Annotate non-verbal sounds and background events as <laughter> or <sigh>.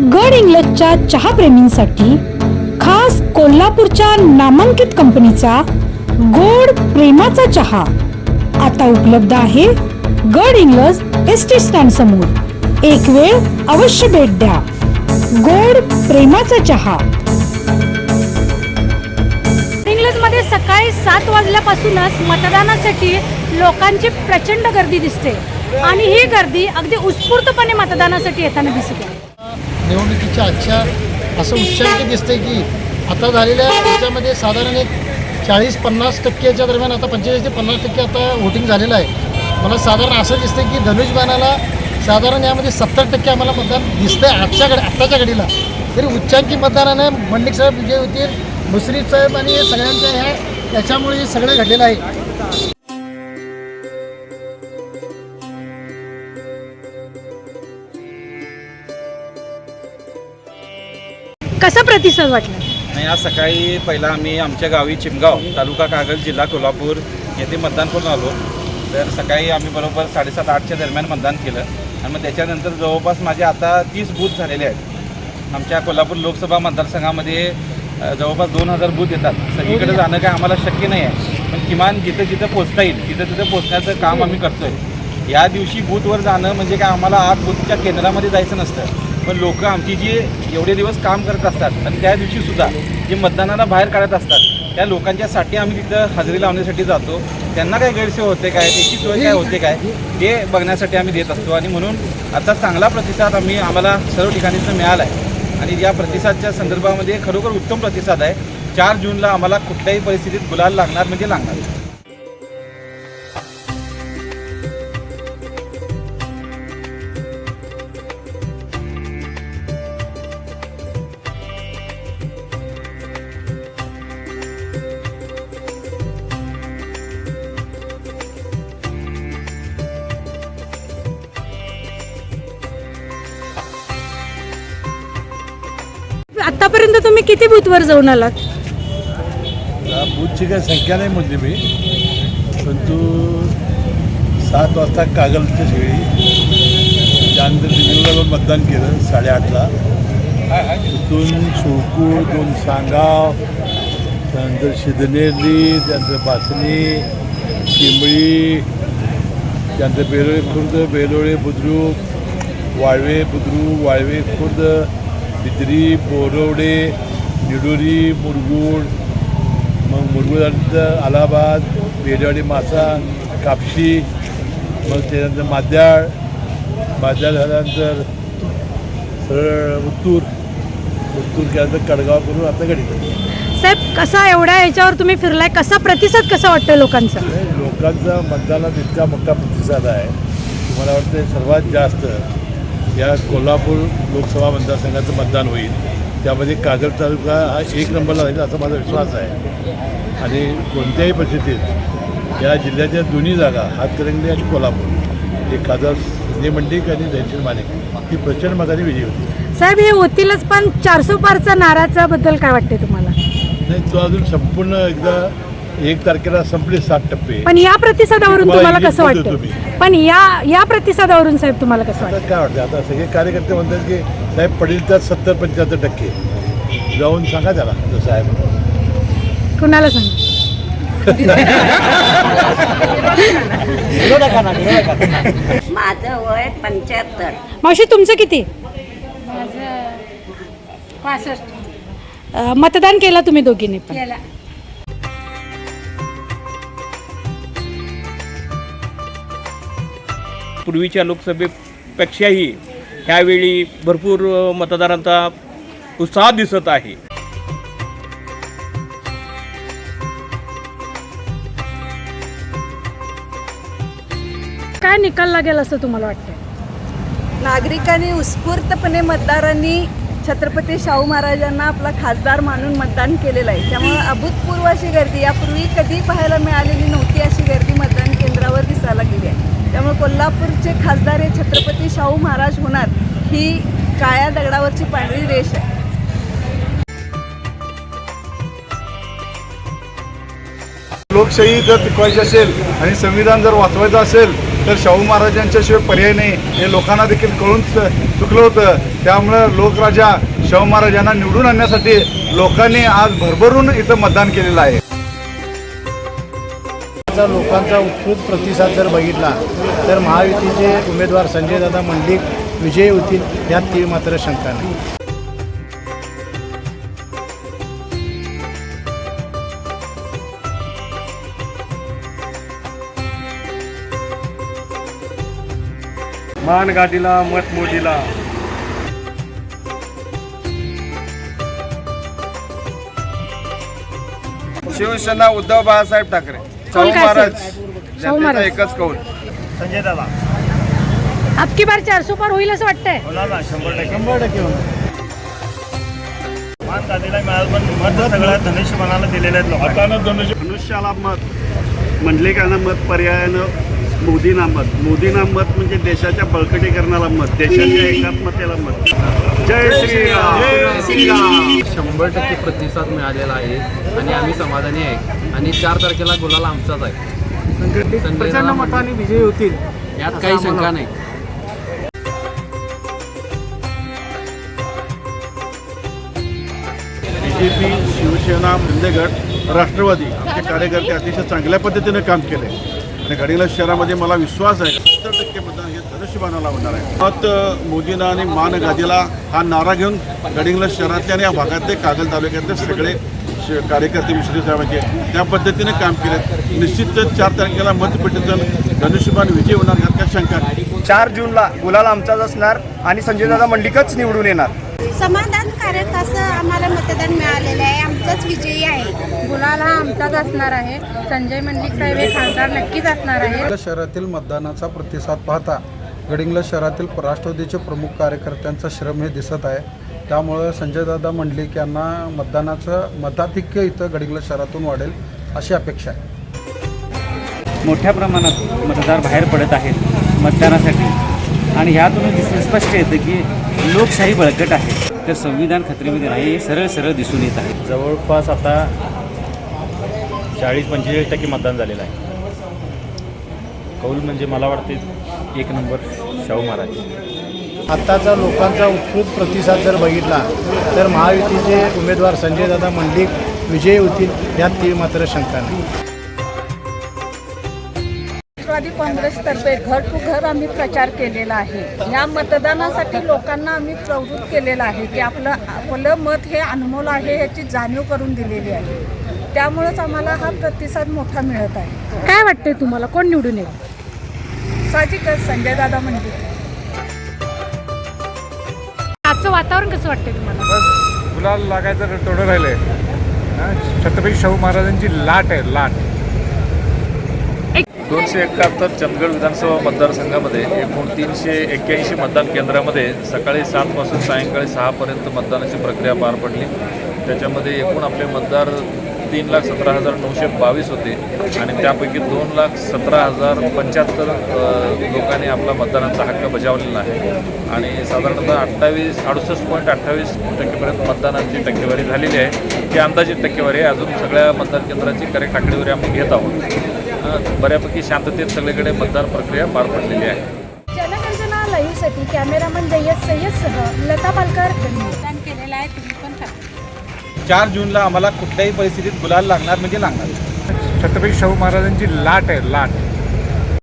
गड इंग्लजच्या चहाप्रेमींसाठी खास कोल्हापूरच्या नामांकित कंपनीचा गोड प्रेमाचा चहा आता उपलब्ध आहे गड इंग्लज एस टी स्टँड समोर. एक वेळ अवश्य भेट द्या. गोड प्रेमाचा चहा. इंग्लजमध्ये सकाळी सात वाजल्यापासूनच मतदानासाठी लोकांची प्रचंड गर्दी दिसते. आणि ही गर्दी अगदी उत्स्फूर्तपणे मतदानासाठी येताना दिसते. निवडणुकीच्या आजच्या असं उच्चांक दिसतंय की आता झालेल्या याच्यामध्ये साधारण एक चाळीस पन्नास टक्क्याच्या दरम्यान आता पंचेचाळीस ते पन्नास टक्के आता वोटिंग झालेलं आहे. मला साधारण असं दिसतंय की धनुषबाणाला साधारण यामध्ये सत्तर टक्के आम्हाला मतदान दिसतंय आजच्या घडी आत्ताच्या घडीला. तरी उच्चांकी मतदानाने मंडिक साहेब विजय होतील मुश्रीफ साहेब आणि सगळ्यांच्या ह्या याच्यामुळे हे सगळं घडलेलं आहे. कसा प्रतिसाद वाटला? नाही आज सकाळी पहिला आम्ही आमच्या गावी चिमगाव तालुका कागल जिल्हा कोल्हापूर येथे मतदान करून आलो. तर सकाळी आम्ही बरोबर साडेसात आठच्या दरम्यान मतदान केलं. आणि मग त्याच्यानंतर जवळपास माझे आता तीस बूथ झालेले आहेत. आमच्या कोल्हापूर लोकसभा मतदारसंघामध्ये जवळपास दोन हजार बूथ येतात. सगळीकडे जाणं काय आम्हाला शक्य नाही आहे. पण किमान जिथं जिथं पोचता येईल तिथं तिथं पोचण्याचं काम आम्ही करतो आहे या दिवशी बूथवर जाणं म्हणजे काय आम्हाला आज बूथच्या केंद्रामध्ये जायचं नसतं. पण लोक आमची जी एवढे दिवस काम करत असतात आणि त्या दिवशी सुद्धा जे मतदानाला बाहेर काढत असतात त्या लोकांच्यासाठी आम्ही तिथं हजेरी लावण्यासाठी जातो. त्यांना काय गैरसोय होते काय? त्याची सोय काय होते काय? ते बघण्यासाठी आम्ही देत असतो आणि म्हणून आता चांगला प्रतिसाद आम्ही आम्हाला सर्व ठिकाणीचं मिळाला आहे आणि या प्रतिसादच्या संदर्भामध्ये खरोखर उत्तम प्रतिसाद आहे. चार जूनला आम्हाला कुठल्याही परिस्थितीत गुलाल लागणार म्हणजे लागणार आतापर्यंत तुम्ही किती बूथवर जाऊन आलात? बूथची काही संख्या नाही म्हणली मी परंतु सात वाजता कागलच्या सगळी त्यानंतर दिल्लीला जाऊन मतदान केलं साडेआठला. तिथून सुळकू दोन सांगाव त्यानंतर शिदनेरली त्यानंतर बासणी चिंबळी त्यानंतर बेलोळे खुर्द बेलोळे बुद्रुक वाळवे बुद्रुक वाळवे खुर्द बिद्री बोरवडे निडोरी मुरगुड मग मुरगुडानंतर अलाहाबाद बेलवाडी मासा कापशी मग त्यानंतर माद्याळ माद्याळ झाल्यानंतर सरळ उत्तूर उत्तूर केल्यानंतर कडगाव करून आता गडी साहेब कसा एवढ्या याच्यावर तुम्ही फिरलाय? कसा प्रतिसाद कसा वाटतोय लोकांचा? लोकांचा मतदानात इतका मोठा प्रतिसाद आहे. मला वाटतं सर्वात जास्त या कोल्हापूर लोकसभा मतदारसंघाचं मतदान होईल. त्यामध्ये कागल तालुका हा एक नंबरला राहील असा माझा विश्वास आहे. आणि कोणत्याही परिस्थितीत या जिल्ह्याच्या दोन्ही जागा हातकरंगली आणि कोल्हापूर एक खासदार संजय मंडिक आणि जयश्री मानिक ही प्रचंड मताने विजयी होती. साहेब हे होतीलच पण चारसो पारचा नाराचा बद्दल काय वाटते तुम्हाला? नाही तो अजून संपूर्ण एकदा एक तारखेला संपले सात टप्पे. पण या प्रतिसादावरून तुम्हाला तुम्हाला कसं होतो वाटतं? पण या या प्रतिसादावरून साहेब तुम्हाला कसं आता वाटतं? काय वाटतं? आता सगळे कार्यकर्ते म्हणतात की साहेब पडेल तर सत्तर पंच्याहत्तर टक्के. जाऊन सांगा त्याला म्हणून. कुणाला सांग? <laughs> माझं वय पंच्याहत्तर. मावशी तुमचं किती? पासष्ट. अं, मतदान केलं तुम्ही दोघींनी पण. केला. पूर्वीच्या लोकसभेपेक्षाही ह्यावेळी भरपूर मतदारांचा उत्साह दिसत आहे. काय निकाल लागेल असं तुम्हाला वाटतं नागरिकांनी उत्स्फूर्तपणे मतदारांनी छत्रपती शाहू महाराजांना आपला खासदार मानून मतदान केलेलं आहे. त्यामुळे अभूतपूर्व अशी गर्दी यापूर्वी कधी पाहायला मिळालेली नव्हती अशी गर्दी मतदान केंद्रावर दिसायला गेली आहे. त्यामुळे कोल्हापूरचे खासदार हे छत्रपती शाहू महाराज होणार ही काळ्या दगडावरची पांढरी रेष आहे. लोकशाही जर टिकवायची असेल आणि संविधान जर वाचवायचं असेल तर शाहू महाराजांच्याशिवाय पर्याय नाही. हे लोकांना देखील कळून चुकलं होतं. त्यामुळं लोकराजा शाहू महाराजांना निवडून आणण्यासाठी लोकांनी आज भरभरून इथं मतदान केलेलं आहे. चा लोकांचा उत्स्फूर्त प्रतिसाद जर बघितला तर महायुतीचे उमेदवार संजयदादा मंडिक विजयी होतील यात ती मात्र शंका नाही. मान गाडीला मत मोदीला शिवसेना उद्धव बाळासाहेब ठाकरे. महाराज जनतेचा एकच कौल. संजय दादा. अबकी बार चारसो पार होईल असं वाटतंय. ना शंभर टक्के. शंभर टक्के होणार मान दादीला मिळालं पण मत सगळं धनुष्यबाणाला दिलेले आहेत लोकांनी. मनुष्याला मत मंडलिकांना मत पर्यायानं मोदींना मत. मोदींना मत म्हणजे देशाच्या बळकटीकरणाला मत देशाच्या एकात्मतेला मत. जय श्रीराम. शंभर टक्के प्रतिसाद मिळालेला आहे आणि आम्ही समाधानी आहे. आणि चार तारखेला गुलाल आमचाच आहे. मताने विजयी होतील. यात काही शंका नाही B J P Shiv Sena शिंदेगड Rashtrawadi. आमचे कार्यकर्ते अतिशय चांगल्या पद्धतीने काम केले. आणि गडिंग्लज शहरामध्ये मला विश्वास आहे. सत्तर टक्के मतदान हे धनुष्यबाणाला होणार आहे. मत मोदींना आणि मान गादीला हा नारा घेऊन गडिंग्लज शहरातले आणि या भागातले कागल तालुक्यातले सगळे कार्यकर्ते मिश्रित साहेबांचे त्या पद्धतीने काम केले. निश्चितच चार तारखेला मतपेटीतून धनुष्यबाण विजय होणार यात काही शंका? नाही चार जूनला गुलाल आमचाच असणार आणि संजयदादा मंडिकच निवडून येणार. समाधानकारक असं आम्हाला मतदान मिळालेलं आहे. आमचाच विजयी आहे. गुलाल हा आमचाच असणार आहे. संजय मंडिक साहेब हे खासदार नक्कीच असणार आहे शहरातील मतदानाचा प्रतिसाद पाहता गडिंग्लज शहरातील राष्ट्रवादीचे प्रमुख कार्यकर्त्यांचा श्रम हे दिसत आहे. त्यामुळं संजयदादा मंडलिक यांना मतदानाचं मताधिक्य इथं गडिंग्लज शहरातून वाढेल अशी अपेक्षा आहे. मोठ्या प्रमाणात मतदार बाहेर पडत आहेत मतदानासाठी. आणि ह्यातून स्पष्ट येतं की लोकशाही बळकट आहे. तर संविधान खत्रीमध्ये नाही हे सरळ सरळ दिसून येत आहे. जवळपास आता चाळीस पंचेचाळीस टक्के मतदान झालेलं आहे. कौल म्हणजे मला वाटते एक नंबर शाहू महाराज. आत्ताचा लोकांचा उत्स्फूर्त प्रतिसाद जर बघितला तर महायुतीचे उमेदवार संजयदादा मंडिक विजयी होतील यात ती मात्र शंका नाही. राष्ट्रवादी काँग्रेसतर्फे घर टू घर आम्ही प्रचार केलेला आहे. या मतदानासाठी लोकांना आम्ही प्रवृत्त केलेलं आहे की आपलं आपलं मत हे अनमोल आहे ह्याची जाणीव करून दिलेली आहे. त्यामुळंच आम्हाला हा प्रतिसाद मोठा मिळत आहे. काय वाटतंय तुम्हाला? कोण निवडून येईल? साहजिकच संजयदादा म्हणजे. आजचं वातावरण कसं वाटतंय तुम्हाला? गुलाल लागायचं थोडं राहिलंय. छत्रपती शाहू महाराजांची लाट आहे लाट. दोनशे एकाहत्तर चंदगड विधानसभा मतदारसंघामध्ये एकूण तीनशे एक्क्याऐंशी मतदान केंद्रामध्ये सकाळी सातपासून सायंकाळी सहापर्यंत मतदानाची प्रक्रिया पार पडली. त्याच्यामध्ये एकूण आपले मतदार तीन लाख सतरा हजार नऊशे बावीस होते आणि त्यापैकी दोन लाख सतरा हजार पंच्याहत्तर लोकांनी आपला मतदानाचा हक्क बजावलेला आहे. आणि साधारणतः अठ्ठावीस अडुसष्ट पॉईंट अठ्ठावीस टक्केपर्यंत मतदानाची टक्केवारी झालेली आहे. ती अंदाजित टक्केवारी आहे. अजून सगळ्या मतदान केंद्राची करेक्ट आकडेवारी आम्ही घेत आहोत. बऱ्यापैकी शांततेत सगळीकडे मतदान प्रक्रिया पार पडलेली आहे. जनगर्जना लाईव्हसाठी कॅमेरामन जय्यद सय्यदसह लता पालकर मतदान केलेलं आहे तुम्ही पण करा. चार जूनला आम्हाला कुठल्याही परिस्थितीत गुलाल लागणार म्हणजे लागणार. छत्रपती शाहू महाराजांची लाट आहे लाट.